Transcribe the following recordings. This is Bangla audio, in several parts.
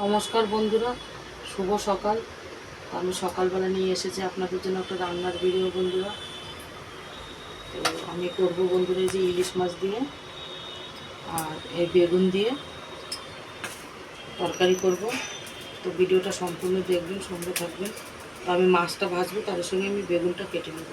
নমস্কার বন্ধুরা, শুভ সকাল। আমি সকালবেলা নিয়ে এসেছি আপনাদের জন্য একটা রান্নার ভিডিও বন্ধুরা। তো আমি করব বন্ধুরা যে ইলিশ মাছ দিয়ে আর এই বেগুন দিয়ে তরকারি করব। তো ভিডিওটা সম্পূর্ণ দেখবেন, সঙ্গে থাকবেন। তো আমি মাছটা ভাজবো, তাদের সঙ্গে আমি বেগুনটা কেটে নেব।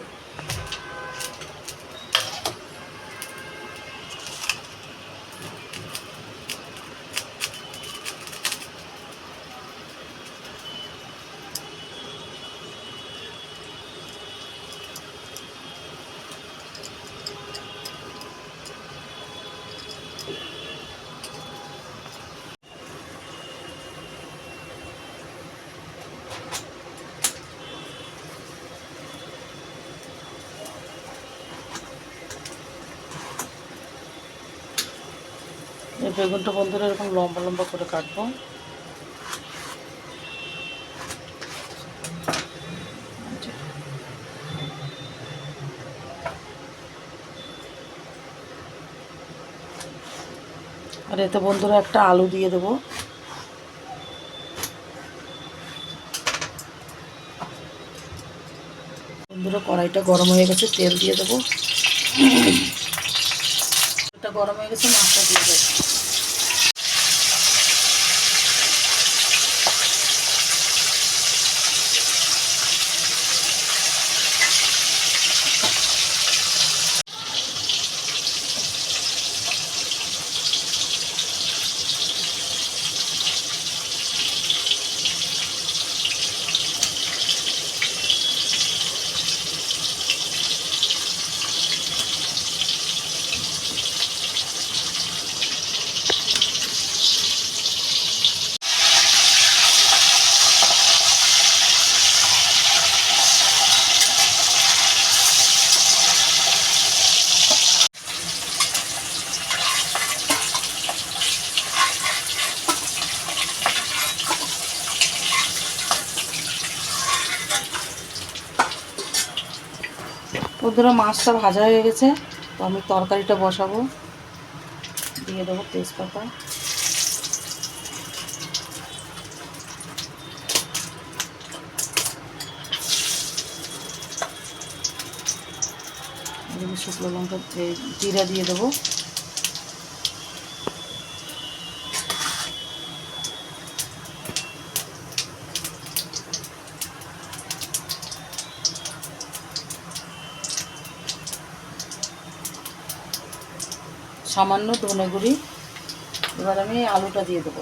এই বেগুনটা বন্ধুরা এরকম লম্বা লম্বা করে কাটবো। আর এতে বন্ধুরা একটা আলু দিয়ে দেবো। বন্ধুরা কড়াইটা গরম হয়ে গেছে, তেল দিয়ে দেবো। গরম হয়ে গেছে, মাছটা দিয়ে দেবো। বন্ধুরা, মাছটা ভাজা হয়ে গেছে। তো আমি তরকারিটা বসাবো। দিয়ে দেবো তেজপাতা। শুকনো লঙ্কা জিরা দিয়ে দেবো। সামান্য ধনে গুঁড়ি। এবার আমি আলুটা দিয়ে দেবো।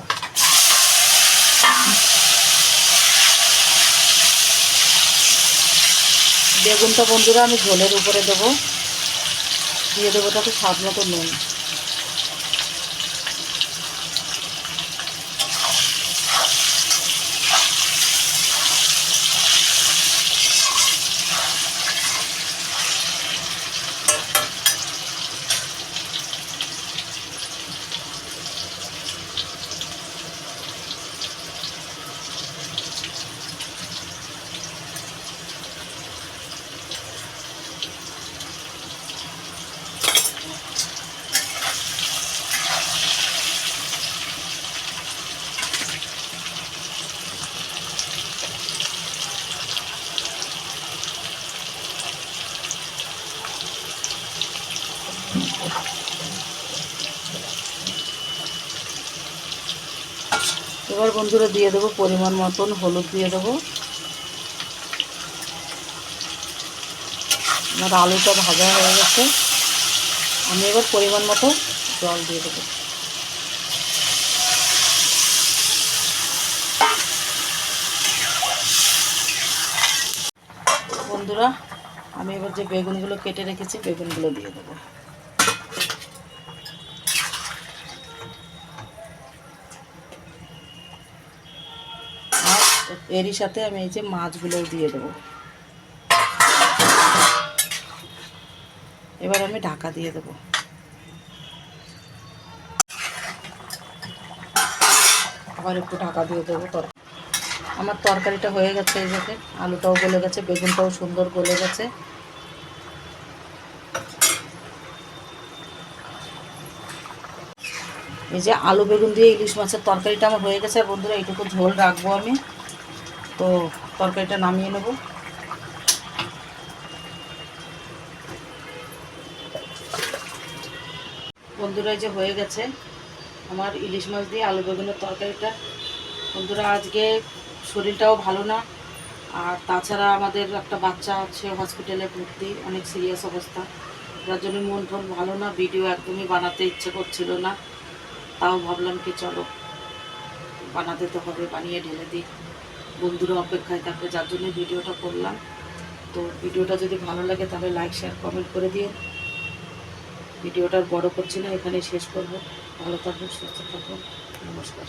বেগুনটা বন্ধুরা আমি ঝোলের উপরে দেবো। দিয়ে দেবো তাতে স্বাদ মতো নুন। এবার বন্ধুরা দিয়ে দেবো পরিমাণ মতন হলুদ দিয়ে দেবো। আমার আলুটা ভাজা হয়ে গেছে। আমি এবার পরিমাণ মতো জল দিয়ে দেবো। বন্ধুরা, আমি এবার যে বেগুনগুলো কেটে রেখেছি, বেগুনগুলো দিয়ে দেবো আর এরই সাথে আমি এই যে মাছগুলোও দিয়ে দেবো। এবার আমি ঢাকা দিয়ে দেবো। আবার একটু ঢাকা দিয়ে দেবো তর আমার তরকারিটা হয়ে গেছে এই যাতে আলুটাও গলে গেছে, বেগুনটাও সুন্দর গলে গেছে। এই যে আলু বেগুন দিয়ে ইলিশ মাছের তরকারিটা আমার হয়ে গেছে। আর বন্ধুরা, এইটুকু ঝোল রাখব আমি। তো তরকারিটা নামিয়ে নেব। বন্ধুরা যে হয়ে গেছে আমার ইলিশ মাছ দিয়ে আলু বেগুনের তরকারিটা। বন্ধুরা, আজকে শরীরটাও ভালো না। আর তাছাড়া আমাদের একটা বাচ্চা আছে হসপিটালে ভর্তি, অনেক সিরিয়াস অবস্থা। যার জন্য মন টন ভালো না ভিডিও একদমই বানাতে ইচ্ছে করছিল না। তাও ভাবলাম কি চলো, বানাতে তো হবে, বানিয়ে ঢেলে দিই। বন্ধুরা অপেক্ষায় থাকবে, যার জন্য ভিডিওটা করলাম। তো ভিডিওটা যদি ভালো লাগে তাহলে লাইক শেয়ার কমেন্ট করে দিয়ে ভিডিওটা বড় করছি না এখানে শেষ করব। ভালো থাকবেন, সুস্থ থাকুন নমস্কার।